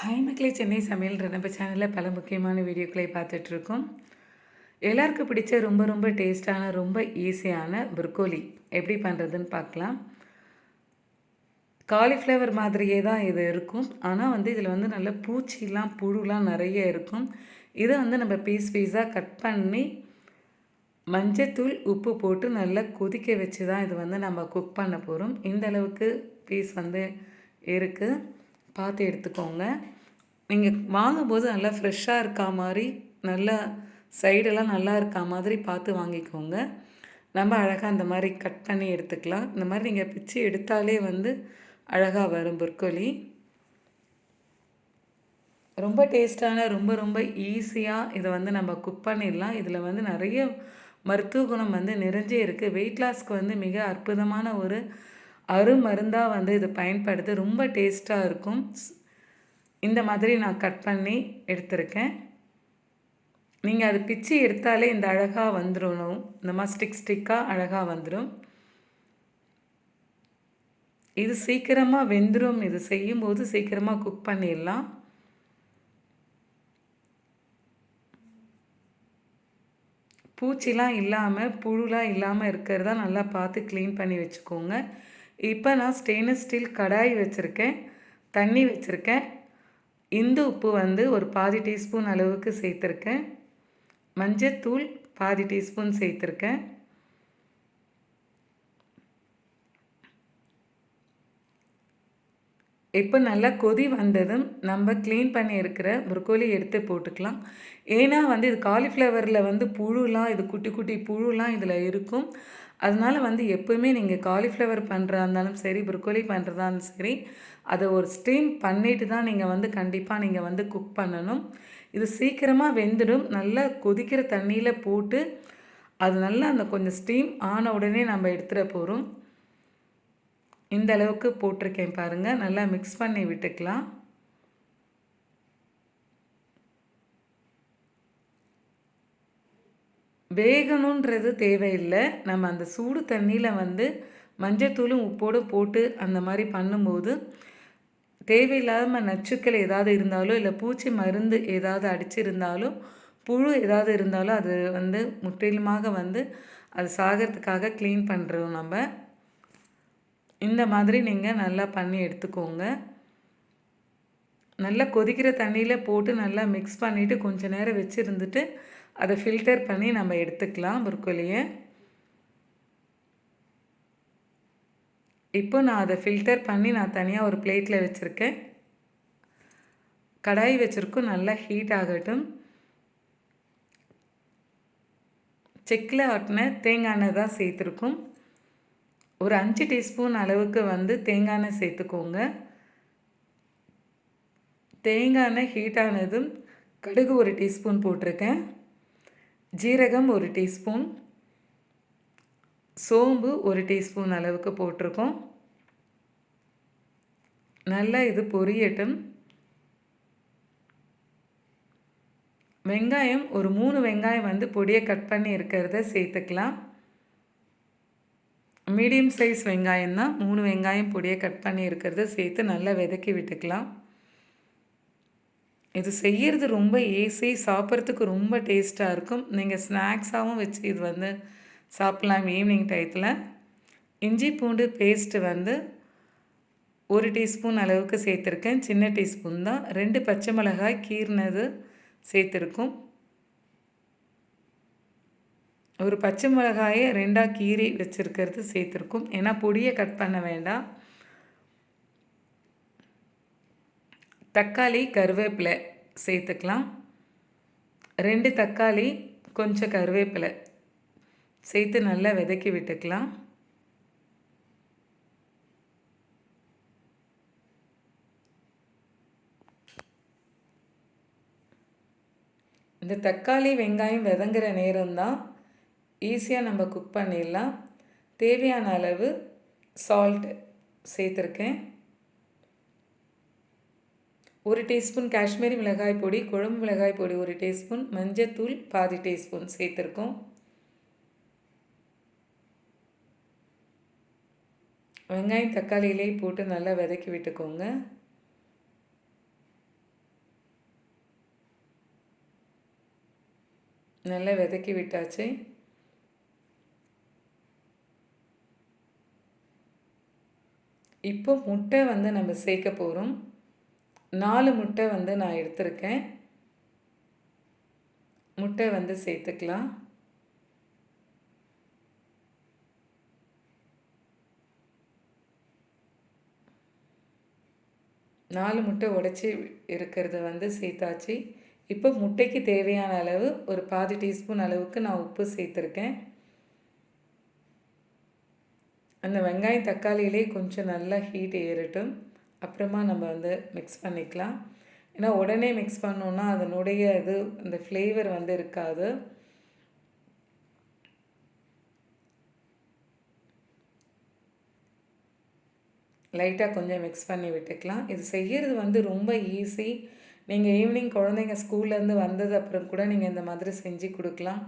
Hi மக்களே. சென்னை சமையல் நம்ம சேனலில் பல முக்கியமான வீடியோக்களை பார்த்துட்ருக்கோம். எல்லாருக்கும் பிடிச்ச ரொம்ப ரொம்ப டேஸ்டான ரொம்ப ஈஸியான புர்கோலி எப்படி பண்ணுறதுன்னு பார்க்கலாம். காலிஃப்ளவர் மாதிரியே தான் இது இருக்கும். ஆனால் வந்து இதில் வந்து நல்ல பூச்சிலாம் புழுலாம் நிறைய இருக்கும். இதை வந்து நம்ம பீஸ் பீஸாக கட் பண்ணி மஞ்சத்தூள் உப்பு போட்டு நல்லா கொதிக்க வச்சு தான் இது வந்து நம்ம குக் பண்ண போகிறோம் இந்த அளவுக்கு பீஸ் வந்து இருக்குது பார்த்து எடுத்துக்கோங்க. நீங்கள் வாங்கும்போது நல்லா ஃப்ரெஷ்ஷாக இருக்கா மாதிரி நல்லா சைடெல்லாம் நல்லா இருக்கா மாதிரி பார்த்து வாங்கிக்கோங்க. நம்ம அழகாக அந்த மாதிரி கட் பண்ணி எடுத்துக்கலாம். இந்த மாதிரி நீங்கள் பிச்சு எடுத்தாலே வந்து அழகாக வரும் புர்கோலி ரொம்ப டேஸ்டான ரொம்ப ரொம்ப ஈஸியாக இதை வந்து நம்ம குக் பண்ணிடலாம். இதில் வந்து நிறைய மருத்துவ குணம் வந்து நிறைஞ்சே இருக்குது வெயிட் லாஸ்க்கு வந்து மிக அற்புதமான ஒரு அருமருந்தாக வந்து இது பயன்படுது ரொம்ப டேஸ்ட்டாக இருக்கும். இந்த மாதிரி நான் கட் பண்ணி எடுத்திருக்கேன். நீங்கள் அது பிச்சு எடுத்தாலே இந்த அழகாக வந்துடணும் இந்த மாதிரி ஸ்டிக் ஸ்டிக்காக அழகாக வந்துடும் இது சீக்கிரமாக வெந்துடும் இது செய்யும்போது சீக்கிரமாக குக் பண்ணிடலாம். பூச்சிலாம் இல்லாமல் புழுலாம் இல்லாமல் இருக்கிறதா நல்லா பார்த்து க்ளீன் பண்ணி வச்சுக்கோங்க. இப்போ நான் ஸ்டெயின்லெஸ் ஸ்டீல் கடாய் வச்சுருக்கேன் தண்ணி வச்சுருக்கேன். இந்து உப்பு வந்து ஒரு பாதி டீஸ்பூன் அளவுக்கு சேர்த்துருக்கேன். மஞ்சத்தூள் பாதி டீஸ்பூன் சேர்த்துருக்கேன். இப்போ நல்லா கொதி வந்ததும் நம்ம க்ளீன் பண்ணியிருக்கிற புரக்கோலி எடுத்து போட்டுக்கலாம். ஏன்னா வந்து இது காலிஃப்ளவரில் வந்து புழுலாம் இது குட்டி குட்டி புழுலாம் இதில் இருக்கும். அதனால் வந்து எப்போவுமே நீங்கள் காலிஃப்ளவர் பண்ணுறதா இருந்தாலும் சரி ப்ரொக்கோலி பண்ணுறதா இருந்தாலும் சரி அதை ஒரு ஸ்டீம் பண்ணிட்டு தான் நீங்கள் வந்து கண்டிப்பாக நீங்கள் வந்து குக் பண்ணணும். இது சீக்கிரமாக வெந்துடும். நல்லா கொதிக்கிற தண்ணியில் போட்டு அது நல்லா அந்த கொஞ்சம் ஸ்டீம் ஆன உடனே நம்ம எடுத்துகிட போகிறோம் இந்த அளவுக்கு போட்டிருக்கேன் பாருங்கள் நல்லா மிக்ஸ் பண்ணி விட்டுக்கலாம். வேகணுன்றது தேவையில்லை. நம்ம அந்த சூடு தண்ணியில் வந்து மஞ்சத்தூளும் உப்போடு போட்டு அந்த மாதிரி பண்ணும்போது தேவையில்லாமல் நச்சுக்கள் ஏதாவது இருந்தாலோ இல்லை பூச்சி மருந்து ஏதாவது அடிச்சிருந்தாலோ புழு ஏதாவது இருந்தாலும் அது வந்து முற்றிலுமாக வந்து அது சாகிறதுக்காக க்ளீன் பண்ணுறோம் நம்ம. இந்த மாதிரி நீங்கள் நல்லா பண்ணி எடுத்துக்கோங்க. நல்லா கொதிக்கிற தண்ணியில் போட்டு நல்லா மிக்ஸ் பண்ணிவிட்டு கொஞ்சம் நேரம் வச்சுருந்துட்டு அதை ஃபில்டர் பண்ணி நம்ம எடுத்துக்கலாம் புர்கோலியை இப்போ நான் அதை ஃபில்டர் பண்ணி நான் தனியாக ஒரு பிளேட்டில் வச்சுருக்கேன். கடாய் வச்சுருக்கோம் நல்லா ஹீட் ஆகட்டும். செக்கில் ஆட்டின தேங்காய் எண்ணெய் தான் சேர்த்துருக்கோம். ஒரு அஞ்சு டீஸ்பூன் அளவுக்கு வந்து தேங்காய் எண்ணெய் சேர்த்துக்கோங்க. தேங்காய் எண்ணெய் ஹீட்டானதும் கடுகு ஒரு டீஸ்பூன் போட்டிருக்கேன். ஜீரகம் ஒரு டீஸ்பூன் சோம்பு ஒரு டீஸ்பூன் அளவுக்கு போட்டிருக்கோம். நல்லா இது பொரியட்டும். வெங்காயம் ஒரு மூணு வெங்காயம் வந்து பொடியை கட் பண்ணி இருக்கிறத சேர்த்துக்கலாம். மீடியம் சைஸ் வெங்காயம் தான் மூணு வெங்காயம் பொடியை கட் பண்ணி இருக்கிறத சேர்த்து நல்லா விதக்கி விட்டுக்கலாம். இது செய்கிறது ரொம்ப ஈஸி சாப்பிட்றதுக்கு ரொம்ப டேஸ்ட்டாக இருக்கும். நீங்கள் ஸ்நாக்ஸாகவும் வச்சு இது வந்து சாப்பிட்லாம் ஈவினிங் டயத்தில் இஞ்சி பூண்டு பேஸ்ட்டு வந்து ஒரு டீஸ்பூன் அளவுக்கு சேர்த்துருக்கேன். சின்ன டீஸ்பூன் தான். ரெண்டு பச்சை மிளகாய் கீர்னது சேர்த்துருக்கும். ஒரு பச்சை மிளகாயை ரெண்டாக கீரி வச்சுருக்கிறது சேர்த்துருக்கும். ஏன்னா பொடியை கட் பண்ண வேண்டாம். தக்காளி கருவேப்பிலை சேர்த்துக்கலாம். ரெண்டு தக்காளி கொஞ்சம் கருவேப்பிலை சேர்த்து நல்லா விதக்கி விட்டுக்கலாம். இந்த தக்காளி வெங்காயம் விதங்குற நேரம்தான் ஈஸியாக நம்ம குக் பண்ணிடலாம். தேவையான அளவு சால்ட் சேர்த்துருக்கேன். ஒரு டீஸ்பூன் காஷ்மீரி மிளகாய் பொடி குழம்பு மிளகாய் பொடி ஒரு டீஸ்பூன் மஞ்சத்தூள் பாதி டீஸ்பூன் சேர்த்துருக்கோம். வெங்காயம் தக்காளியிலேயே போட்டு நல்லா விதக்கி விட்டுக்கோங்க. நல்லா விதக்கி விட்டாச்சு. இப்போ முட்டை வந்து நம்ம சேர்க்க போகிறோம் நாலு முட்டை வந்து நான் எடுத்திருக்கேன். முட்டை வந்து சேர்த்துக்கலாம். நாலு முட்டை உடச்சி இருக்கிறத வந்து சேர்த்தாச்சு. இப்போ முட்டைக்கு தேவையான அளவு ஒரு பாதி டீஸ்பூன் அளவுக்கு நான் உப்பு சேர்த்துருக்கேன். அந்த வெங்காயம் தக்காளியிலே கொஞ்சம் நல்லா ஹீட் ஏறட்டும். அப்புறமா நம்ம வந்து மிக்ஸ் பண்ணிக்கலாம். ஏன்னா உடனே மிக்ஸ் பண்ணோன்னா அதனுடைய இது அந்த ஃப்ளேவர் வந்து இருக்காது. லைட்டாக கொஞ்சம் மிக்ஸ் பண்ணி விட்டுக்கலாம். இது செய்கிறது வந்து ரொம்ப ஈஸி நீங்கள் ஈவினிங் குழந்தைங்க ஸ்கூல்லேருந்து வந்தது அப்புறம் கூட நீங்கள் இந்த மாதிரி செஞ்சு கொடுக்கலாம்.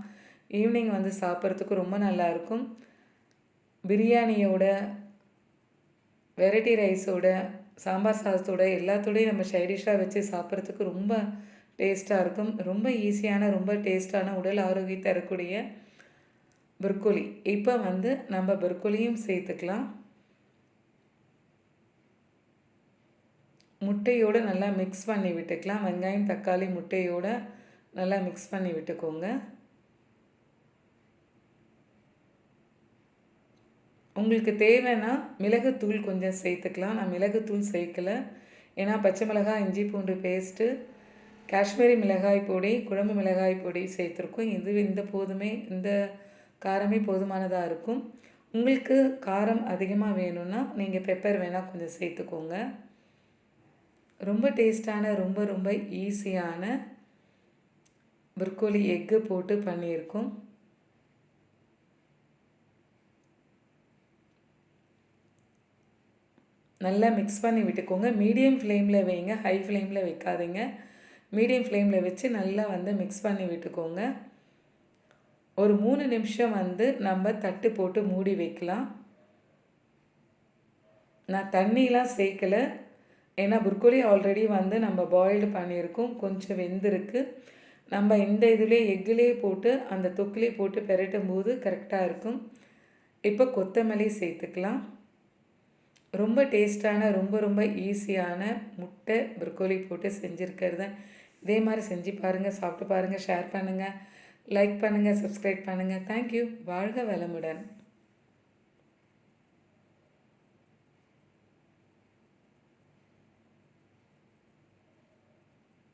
ஈவினிங் வந்து சாப்பிட்றதுக்கு ரொம்ப நல்லாயிருக்கும் பிரியாணியோட வெரைட்டி ரைஸோட சாம்பார் சாதத்தோட எல்லாத்தோடையும் நம்ம சைடிஷாக வச்சு சாப்பிட்றதுக்கு ரொம்ப டேஸ்ட்டாக இருக்கும். ரொம்ப ஈஸியான ரொம்ப டேஸ்ட்டான உடல் ஆரோக்கியம் தரக்கூடிய புர்கோலி இப்போ வந்து நம்ம புர்கோலியும் சேர்த்துக்கலாம். முட்டையோடு நல்லா மிக்ஸ் பண்ணி விட்டுக்கலாம். வெங்காயம் தக்காளி முட்டையோடு நல்லா மிக்ஸ் பண்ணி விட்டுக்கோங்க. உங்களுக்கு தேவைன்னா மிளகுத்தூள் கொஞ்சம் சேர்த்துக்கலாம். நான் மிளகுத்தூள் சேர்க்கலை. ஏன்னா பச்சை மிளகாய் இஞ்சி பூண்டு பேஸ்ட்டு காஷ்மீரி மிளகாய் பொடி குழம்பு மிளகாய் பொடி சேர்த்துருக்கோம். இது இந்த போதுமே இந்த காரமே போதுமானதாக இருக்கும். உங்களுக்கு காரம் அதிகமாக வேணும்னா நீங்கள் பெப்பர் வேணால் கொஞ்சம் சேர்த்துக்கோங்க. ரொம்ப டேஸ்டான ரொம்ப ரொம்ப ஈஸியான புர்கோலி எக்கு போட்டு பண்ணியிருக்கோம். நல்லா மிக்ஸ் பண்ணி விட்டுக்கோங்க. மீடியம் ஃப்ளேமில் வைங்க. ஹை ஃப்ளேமில் வைக்காதீங்க. மீடியம் ஃப்ளேமில் வச்சு நல்லா வந்து மிக்ஸ் பண்ணி விட்டுக்கோங்க. ஒரு மூணு நிமிஷம் வந்து நம்ம தட்டு போட்டு மூடி வைக்கலாம். நான் தண்ணிலாம் சேர்க்கலை. ஏன்னா புர்கோலி ஆல்ரெடி வந்து நம்ம பாயில்டு பண்ணியிருக்கோம். கொஞ்சம் வெந்திருக்கு. நம்ம இந்த இதுலேயே எக்குலேயே போட்டு அந்த தொக்குலேயே போட்டு பெரட்டும் போது கரெக்டாக இருக்கும். இப்போ கொத்தமல்லி சேர்த்துக்கலாம். ரொம்ப டேஸ்டான ரொம்ப ரொம்ப ஈஸியான முட்டை ப்ரொக்கோலி போட்டு செஞ்சுருக்கிறது இதே மாதிரி செஞ்சு பாருங்கள் சாப்பிட்டு பாருங்கள் ஷேர் பண்ணுங்கள் லைக் பண்ணுங்கள் சப்ஸ்கிரைப் பண்ணுங்கள் தேங்க்யூ வாழ்க வளமுடன்.